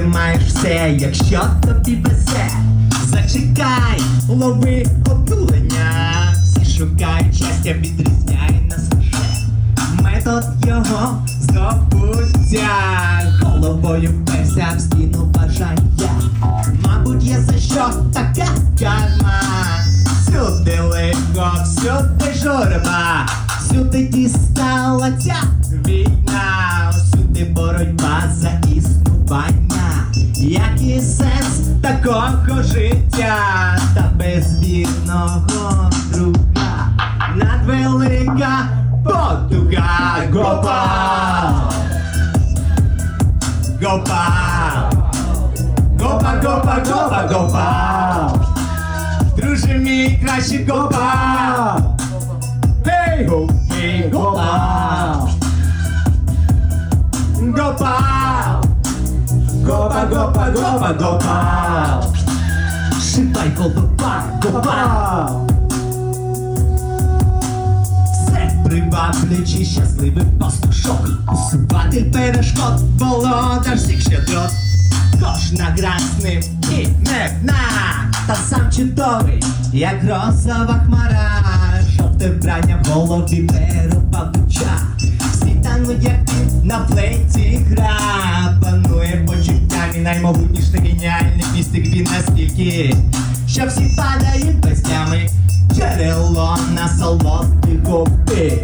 маєш все, якщо тобі везе. Зачекай, лови одулення. Всі шукають щастя, відрізняє нас лише. Метод його здобуття. Головою вперся в стіну бажання. Мабуть, є за що така карма. Всюди лихо, всюди журба, всюди дістала ця війна, всюди боротьба за такого життя та безвірного друга? Надвелика потуга Гопа! Гопа! Гопа, гопа, гопа, гопа! Друже мій краще гопа! Гей, гопа! Гопа! Гопа, гопа, гопа, гопа! Шипай голова, гопа! Все приваблюючи щасливий пастушок. Усувати перешкод, володар всіх щедрот. Кожна гра з ним і не вна Та сам чудовий, як розова хмара. Жовте вбрання в голові Всі тануть, як він на плейті почуттями наймогутніш та геніальний містик він настільки Що всі падають без тями Джерело насолоди губи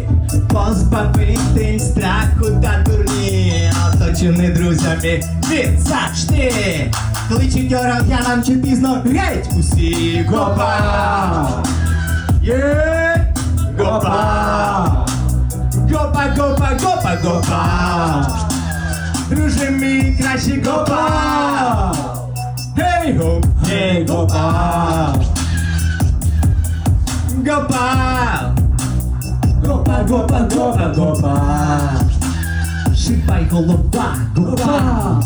Позбавитель страху та дурні Оточений друзями він завжди Кличуть рогянам чи пізно геть усі Гопа! Є! Гопа! Гопа, гопа, гопа, гопа! Друже мій кращий гопа! Гей, гоп, гей, гопа! Гопа! Гопа, гопа, гопа, гопа! Шипай голова, гопа!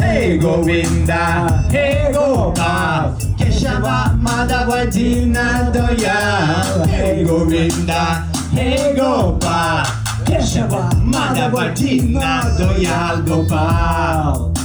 Гей, Говінда, гей, гопа! Кешава, мадава, діна, доя! Гей, Говінда, гей, Warszawa ma na Martina, do Jalgopal.